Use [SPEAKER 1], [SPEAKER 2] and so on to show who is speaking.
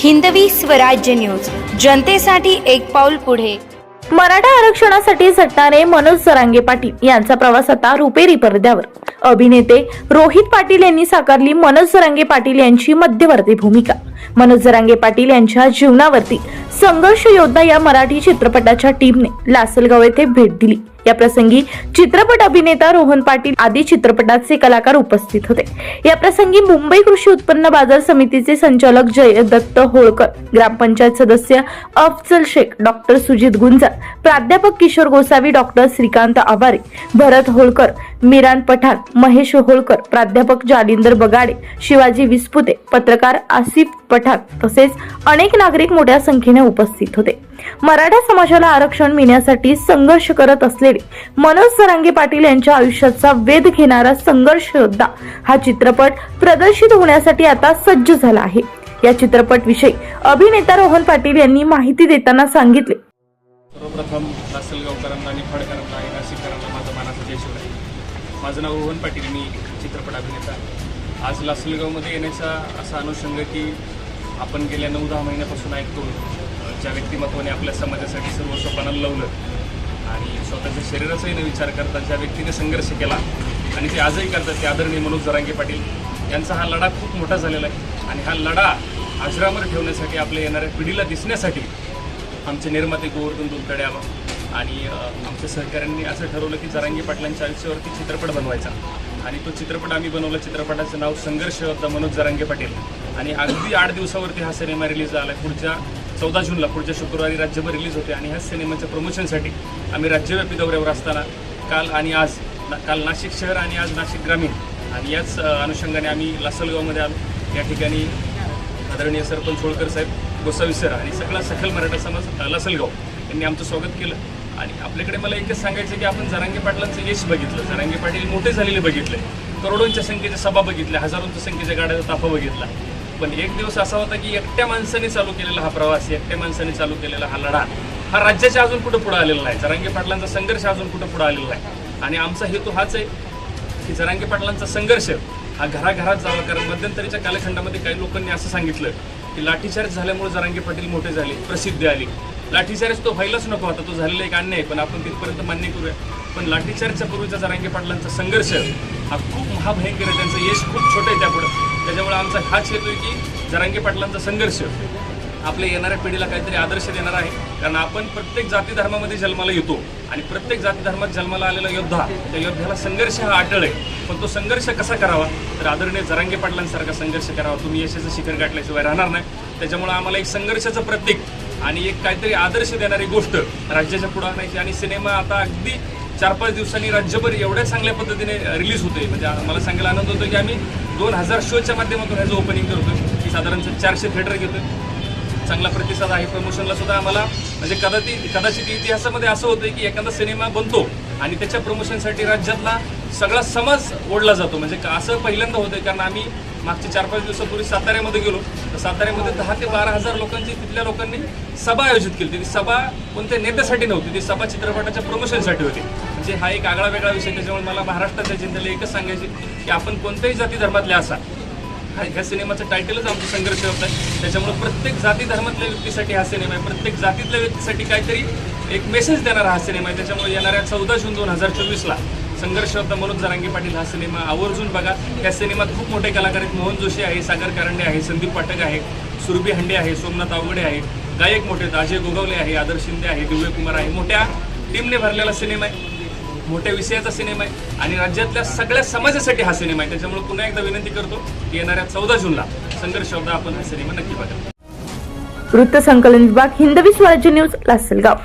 [SPEAKER 1] Hindavi Swarajya news. जनतेसाठी एक पाऊल पुढे.
[SPEAKER 2] मराठा आरक्षणासाठी झटणारे मनोज जरांगे पाटील यांचा प्रवास आता रुपेरी पडद्यावर. अभिनेते रोहित पाटील यांनी साकारली मनोज जरांगे पाटील यांची मध्यवर्ती भूमिका. मनोज जरांगे पाटील यांच्या जीवनावरती संघर्ष योद्धा या मराठी चित्रपटाच्या टीमने लासलगाव येथे भेट दिली. या प्रसंगी चित्रपट अभिनेता रोहन पाटील आदी चित्रपटाचे कलाकार उपस्थित होते. या प्रसंगी मुंबई कृषी उत्पन्न बाजार समितीचे संचालक जय दत्त होळकर ग्रामपंचायत सदस्य अफजल शेख डॉक्टर सुजित गुंजा प्राध्यापक किशोर गोसावी डॉक्टर श्रीकांत आभारे भरत होळकर मिरान पठाण महेश होळकर प्राध्यापक जालिंदर बगाडे शिवाजी विस्पुते पत्रकार आसिफ पठाण तसेच अनेक नागरिक मोठ्या संख्येने उपस्थित होते. मराठा समाजाला आरक्षण मिळण्यासाठी संघर्ष करत असलेले मनोज सरांगे पाटील यांच्या आयुष्याचा वेध घेणारा संघर्ष योद्धा हा चित्रपट प्रदर्शित होण्यासाठी आता सज्ज झाला आहे. या चित्रपट विषयी अभिनेता रोहन पाटील यांनी माहिती देताना सांगितले.
[SPEAKER 3] सर्वप्रथम लासलगावकरांना आणि फडकरांना आणि नाशिककरांना माझा मनाचा जय शिवराय. माझं नाव रोहन पाटील मी चित्रपट अभिनेता. आज लासलगावमध्ये येण्याचा असा अनुषंग की आपण गेल्या नऊ दहा महिन्यापासून ऐकतो ज्या व्यक्तिमत्वाने आपल्या समाजासाठी सर्व स्वप्नाला लावलं आणि स्वतःच्या शरीराचाही न विचार करता ज्या व्यक्तीने संघर्ष केला आणि ते आजही करतात ते आदरणीय मनोज जरांगे पाटील. यांचा हा लढा खूप मोठा झालेला आहे आणि हा लढा अजरामर ठेवण्यासाठी आपल्या येणाऱ्या पिढीला दिसण्यासाठी आमचे निर्माते गोवर्धन दुलकडे आणि आमच्या सहकाऱ्यांनी असं ठरवलं की जरांगी पाटलांच्या आयुष्यावरती चित्रपट बनवायचा. आणि तो चित्रपट आम्ही बनवला. चित्रपटाचं नाव संघर्ष होता मनोज जरांगे पाटील. आणि अगदी आठ दिवसावरती हा सिनेमा रिलीज झाला. पुढच्या चौदा जूनला पुढच्या शुक्रवारी राज्यभर रिलीज होते. आणि ह्या सिनेमाच्या प्रमोशनसाठी आम्ही राज्यव्यापी दौऱ्यावर असताना काल आणि आज ना- काल नाशिक शहर आणि आज नाशिक ग्रामीण. आणि याच अनुषंगाने आम्ही लासलगावमध्ये आलो. या ठिकाणी आदरणीय सरपंच होळकर साहेब गोसावी सर आणि सगळा सखल मराठा समाज लासलगाव यांनी आमचं स्वागत केलं. आणि आपल्याकडे मला एकच सांगायचं की आपण जरांगे पाटलांचं यश बघितलं. जरांगे पाटील मोठे झालेले बघितले. करोडोंच्या संख्येच्या सभा बघितल्या हजारोंच्या संख्येच्या गाड्याचा ताफा बघितला. पण एक दिवस असा होता की एकट्या माणसाने चालू केलेला हा प्रवास एकट्या माणसाने चालू केलेला हा लढा हा राज्याच्या अजून कुठं पुढे आलेला नाही. जरांगे पाटलांचा संघर्ष अजून कुठं पुढे आलेला नाही. आणि आमचा हेतू हाच आहे की जरांगे पाटलांचा संघर्ष हा घराघरात जावा. कारण मध्यंतरीच्या कालखंडामध्ये काही लोकांनी असं सांगितलं की लाठीचार्ज झाल्यामुळे जरांगे पाटील मोठे झाले प्रसिद्धी आली. लाठीचार्ज तो व्हायलाच नको होता तो झालेला एक अन्याय आहे, पण आपण तिथपर्यंत मान्य करूया. पण लाठीचार्जच्या पूर्वीचा जरांगे पाटलांचा संघर्ष हा खूप महाभयंकर आहे त्यांचं यश खूप छोटं आहे त्यापुढं. त्याच्यामुळे आमचा हाच हेतू आहे की जरांगे पाटलांचा संघर्ष आपल्या येणाऱ्या पिढीला काहीतरी आदर्श देणार आहे. कारण आपण प्रत्येक जाती धर्मामध्ये जन्माला येतो आणि प्रत्येक जाती धर्मात जन्माला आलेला योद्धा त्या योद्ध्याला संघर्ष हा अटळ आहे. पण तो संघर्ष कसा करावा? तर आदरणीय जरांगे पाटलांसारखा संघर्ष करावा. तुम्ही यशाचं शिखर गाठल्याशिवाय राहणार नाही. त्याच्यामुळे आम्हाला एक संघर्षाचं प्रतीक आणि एक काहीतरी आदर्श देणारी गोष्ट राज्याच्या पुढे आणायची. आणि सिनेमा आता अगदी चार पाच दिवसांनी राज्यभर एवढ्या चांगल्या पद्धतीने रिलीज होते म्हणजे मला सांगायला आनंद होतो की आम्ही दोन हजार शोच्या माध्यमातून ह्याचं ओपनिंग करतो की साधारण चारशे थिएटर घेतो चांगला प्रतिसाद आहे. प्रमोशनला सुद्धा आम्हाला म्हणजे कदाचित कदाचित इतिहासामध्ये असं होतं की एखादा सिनेमा बनतो आणि त्याच्या प्रमोशनसाठी राज्यातला सगळा समाज ओढला जातो. म्हणजे असं पहिल्यांदा होतं कारण आम्ही मागच्या चार पाच दिवसापूर्वी साताऱ्यामध्ये गेलो. तर साताऱ्यामध्ये दहा ते बारा हजार लोकांची तिथल्या लोकांनी सभा आयोजित केली होती. ती सभा कोणत्या नेत्यासाठी नव्हती ती सभा चित्रपटाच्या प्रमोशनसाठी होती. म्हणजे हा एक आगळा वेगळा विषय त्याच्यामुळे मला महाराष्ट्राच्या जनतेला एकच सांगायचे की आपण कोणत्याही जाती धर्मातले असा. हा ह्या सिनेमाचं टायटलच आमचं संघर्ष होत. आहे त्याच्यामुळे प्रत्येक जाती धर्मातल्या व्यक्तीसाठी हा सिनेमा आहे. प्रत्येक जातीतल्या व्यक्तीसाठी काहीतरी एक मेसेज देणारा हा सिनेमा आहे. त्याच्यामुळे येणाऱ्या चौदा जून दोन हजार चोवीसला संघर्षरत्न मनोज जरांगे पाटील हा सिनेमा आवर्जून बघा. या सिनेमात खूप मोठे कलाकार आहेत. मोहन जोशी आहे सागर कारंडे आहे संदीप पाठक आहे सुरभी हंडे आहे सोमनाथ आवगडे आहे गायक मोठे आहेत अजय गोगावले आहे आदर्श शिंदे आहे दिव्य कुमार आहे. मोठ्या टीमने भरलेला सिनेमा आहे. मोठ्या विषयाचा सिनेमा आहे. आणि राज्यातल्या सगळ्या समाजासाठी हा सिनेमा आहे. त्याच्यामुळे पुन्हा एकदा विनंती करतो की येणाऱ्या चौदा जूनला संघर्ष शब्द आपण हा सिनेमा नक्की बघा.
[SPEAKER 2] वृत्तसंकलन विभाग हिंदवी स्वराज्य न्यूज लासलगाव.